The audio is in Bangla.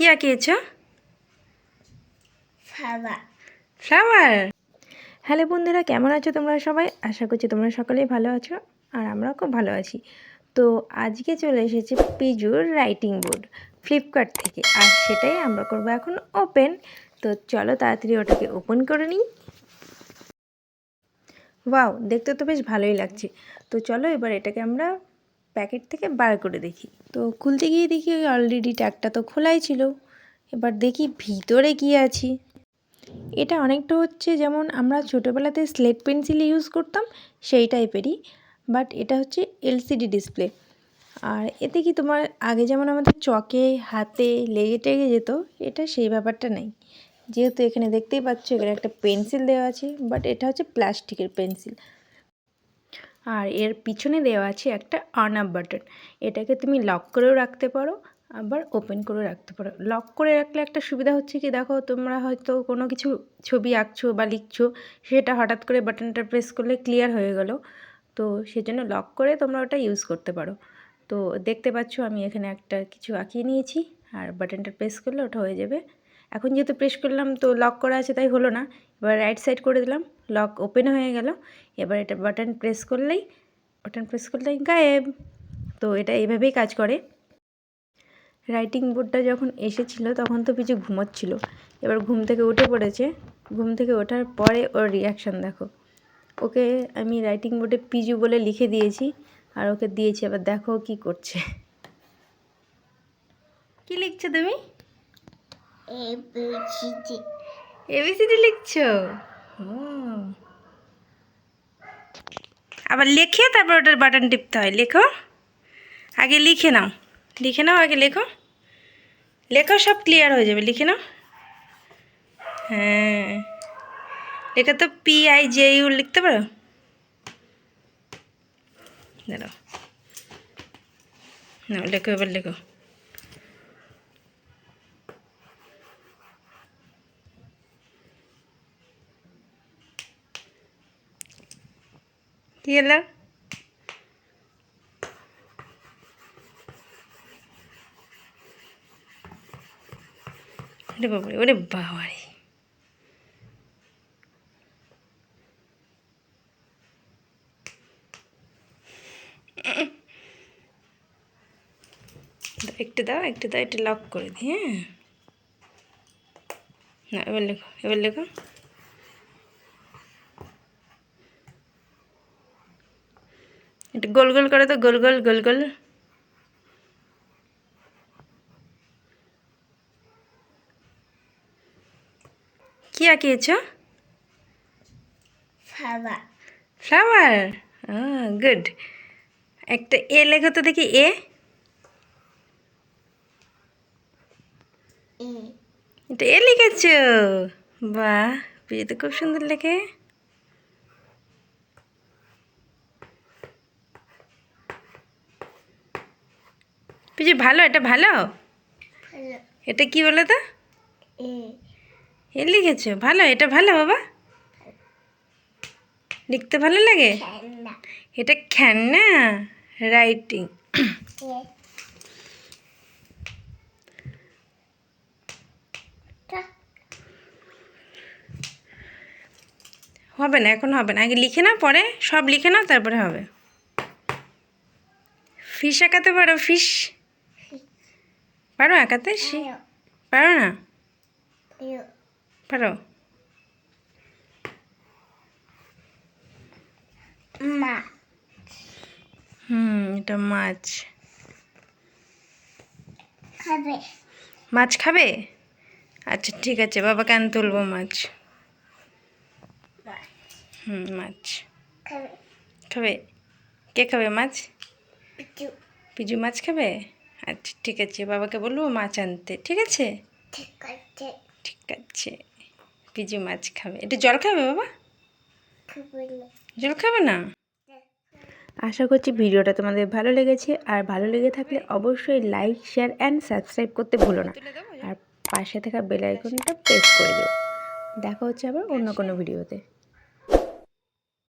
কি আঁকিয়েছ? ফ্লাওয়ার হ্যালো বন্ধুরা কেমন আছো তোমরা সবাই? আশা করছি তোমরা সকলেই ভালো আছো আর আমরাও খুব ভালো আছি। তো আজকে চলে এসেছে পিজুর রাইটিং বোর্ড ফ্লিপকার্ট থেকে। আর সেটাই আমরা করব এখন ওপেন তো চলো তাড়াতাড়ি ওটাকে ওপেন করে নিই। ওয়াও দেখতে তো বেশ ভালোই লাগছে। তো চলো এবার এটাকে আমরা প্যাকেট থেকে বার করে দেখি। তো খুলতে গিয়ে দেখি ওই অলরেডি ট্যাগটা তো খোলাই ছিল। এবার দেখি ভিতরে কি আছে। এটা অনেকটা হচ্ছে যেমন আমরা ছোটোবেলাতে স্লেট পেন্সিল ইউজ করতাম সেই টাইপেরই বাট এটা হচ্ছে এলসিডি ডিসপ্লে আর এতে কি তোমার আগে যেমন আমাদের চকে, হাতে লেগে টেগে যেত, এটা সেই ব্যাপারটা নেই। যেহেতু এখানে দেখতেই পাচ্ছ এখানে একটা পেন্সিল দেওয়া আছে বাট এটা হচ্ছে প্লাস্টিকের পেন্সিল আর এর পিছনে দেওয়া আছে একটা অন আপ বাটন। এটাকে তুমি লক করেও রাখতে পারো, আবার ওপেন করে রাখতে পারো। লক করে রাখলে একটা সুবিধা হচ্ছে কি, দেখো তোমরা হয়তো কোনো কিছু ছবি আঁকছো বা লিখছো, সেটা হঠাৎ করে বাটনটা প্রেস করলে ক্লিয়ার হয়ে গেল। তো সেজন্য লক করে তোমরা ওটা ইউজ করতে পারো। তো দেখতে পাচ্ছ আমি এখানে একটা কিছু আঁকিয়ে নিয়েছি, আর বাটনটা প্রেস করলে ওটা হয়ে যাবে। এখন যেহেতু প্রেস করলাম তো লক করা আছে, তাই হলো না। এবার রাইট সাইড করে দিলাম। লক ওপেন হয়ে গেল। এবার এটা বাটন প্রেস করলেই বাটন প্রেস করলেই গায়েব। তো এটা এইভাবেই কাজ করে। রাইটিং বোর্ডটা যখন এসেছিল তখন তো কিছু ঘুমোচ্ছিল। এবার ঘুম থেকে উঠে পড়েছে। ঘুম থেকে ওঠার পরে ওর রিয়াকশান দেখো। ওকে আমি রাইটিং বোর্ডে পিজু বলে লিখে দিয়েছি আর ওকে দিয়েছি আবার দেখো কি করছে। কি লিখছো তুমি? এবিসিডি লিখছো? আবার লিখে তারপর ওটার বাটন টিপতে হয়। লেখো। আগে লিখে নাও। লিখে নাও, আগে লেখো। লেখো, সব ক্লিয়ার হয়ে যাবে। লিখে নাও। হ্যাঁ। লেখা তো পি আই জে ইউ লিখতে পারো? দাঁড়াও। না লেখো, এবার লেখো। কি হলো? ওরে বাবারে একটু দাও একটু দাও একটু লক করে দিই হ্যাঁ? না, এবার লেখো এবার লেখো। একটু গোল গোল করে তো গোল গোল গোল গোল। কি আঁকিয়েছ? ফ্লাওয়ার গুড একটা এ লেখো তো দেখি এ এটা এ লিখেছ? বাহ পিজু তো খুব সুন্দর লেখে। পিজু ভালো? এটা ভালো? এটা কি বলো তো? এ। লিখেছ? ভালো? এটা ভালো বাবা? লিখতে ভালো লাগে? এটা খেলনা? রাইটিং। হবে না এখন হবে না। আগে লিখে নাও পরে সব লিখে নাও তারপরে হবে। ফিশ আঁকাতে পারো ফিশ পারো আঁকাতে সি ভালো পারো না? পারো। হুম এটা মাছ। খাবে। মাছ খাবে? আচ্ছা ঠিক আছে বাবা কেন তুলবো মাছ? হুম মাছ। খাবে। কে খাবে মাছ? পিজু মাছ খাবে? আচ্ছা ঠিক আছে বাবাকে বলব মাছ আনতে ঠিক আছে? ঠিক আছে। ঠিক আছে পিজু মাছ খাবে। এটা জল খাবে বাবা? জল খাবে না? আশা করছি ভিডিওটা তোমাদের ভালো লেগেছে আর ভালো লেগে থাকলে অবশ্যই লাইক শেয়ার অ্যান্ড সাবস্ক্রাইব করতে ভুলো না। আর পাশে থাকা বেল আইকনটা প্রেস করে দিও। দেখা হচ্ছে আবার অন্য কোনো ভিডিওতে